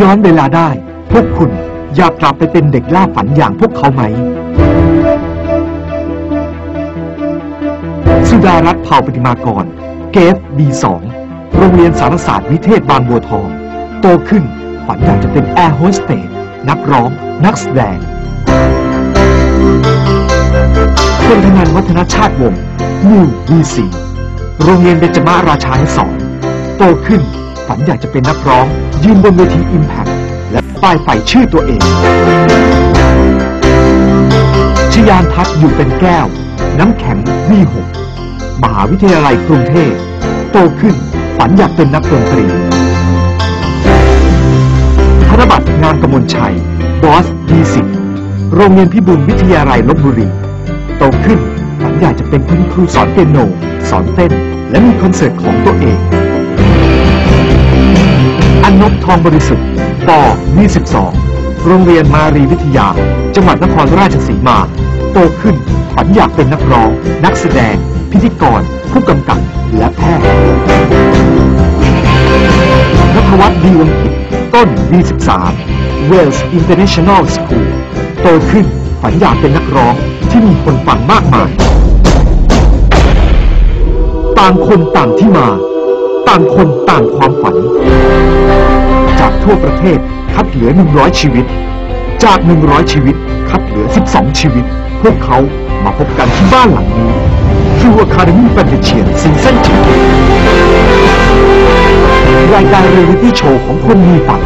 ย้อนเวลาได้ พวกคุณอยากกลับไปเป็นเด็กล่าฝันอย่างพวกเขาไหม สุดารัตน์เผ่าปฏิมากร เกฟ B2 โรงเรียนสารศาสตร์วิเทศบางบัวทอง โตขึ้นฝันอยากจะเป็นแอร์โฮสเตสนักร้อง นักแสดงคนทนันวัฒนชาติวงศ์มู V4 โรงเรียนเบญจมาราชานุสรณ์โตขึ้น ฝันอยากจะเป็นนักร้อง ยืนบนเวที Impact และป้ายไฟชื่อตัวเอง ชยานทัศน์อยู่เป็นแก้ว น้ำแข็งวีหกมหาวิทยาลัยกรุงเทพโตขึ้นฝันอยากเป็นนักดนตรีธนบัตรงานกมลชัย บอสดีสิโรงเรียนพิบูลวิทยาลัยลบบุรี โตขึ้นฝันอยากจะเป็นคุณครูสอนเปียโน สอนเต้น และมีคอนเสิร์ตของตัวเอง อนนบทองบริสุทธิ์ป 22 โรงเรียนมารีวิทยา จังหวัดนครราชสีมา โตขึ้นฝันอยากเป็นนักร้อง นักแสดง พิธีกร ผู้กำกับ และแพทย์นัทวัฒน์ดีวงกิจต้น V13 Wales International School โตขึ้นฝันอยากเป็นนักร้องที่มีคนฟังมากมาย ต่างคนต่างที่มา ต่างคนต่างความฝัน ทั่วประเทศคัดเหลือ 100 ชีวิต จาก 100 ชีวิต คัดเหลือ 12 ชีวิต พวกเขามาพบกันที่บ้านหลังนี้ True Academy f a n t a s i a ซีซั่น7รายการเรียลิตี้โชว์ของคนมีฝัน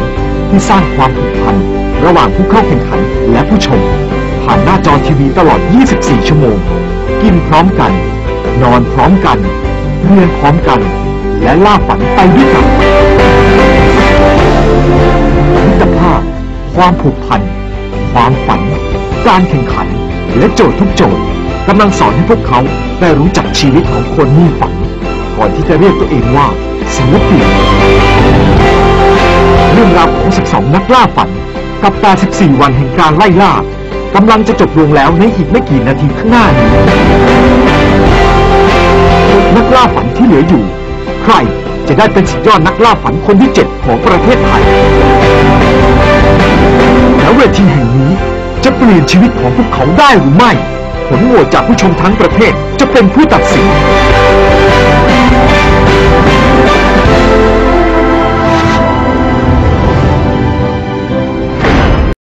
ที่สร้างความผูกพัน ระหว่างผู้เข้าแข่งขันและผู้ชม ผ่านหน้าจอทีวีตลอด 24 ชั่วโมง กินพร้อมกัน นอนพร้อมกัน เรียนพร้อมกัน และล่าฝันไปด้วยกัน มิตรภาพ ความผูกพัน ความฝัน การแข่งขัน และโจทย์ทุกโจทย์กำลังสอนให้พวกเขาได้รู้จักชีวิตของคนมีฝัน ก่อนที่จะเรียกตัวเองว่าศิลปินเรื่องราวของ 12 นักล่าฝัน กับ 84 วันแห่งการไล่ล่ากำลังจะจบลงแล้วในอีกไม่กี่นาทีข้างหน้านี้นักล่าฝันที่เหลืออยู่ ใคร จะได้เป็นสุดยอดนักล่าฝันคนที่7ของประเทศไทย แล้วเวทีแห่งนี้จะเปลี่ยนชีวิตของพวกเขาได้หรือไม่ ผลโหวตจากผู้ชมทั้งประเทศจะเป็นผู้ตัดสิน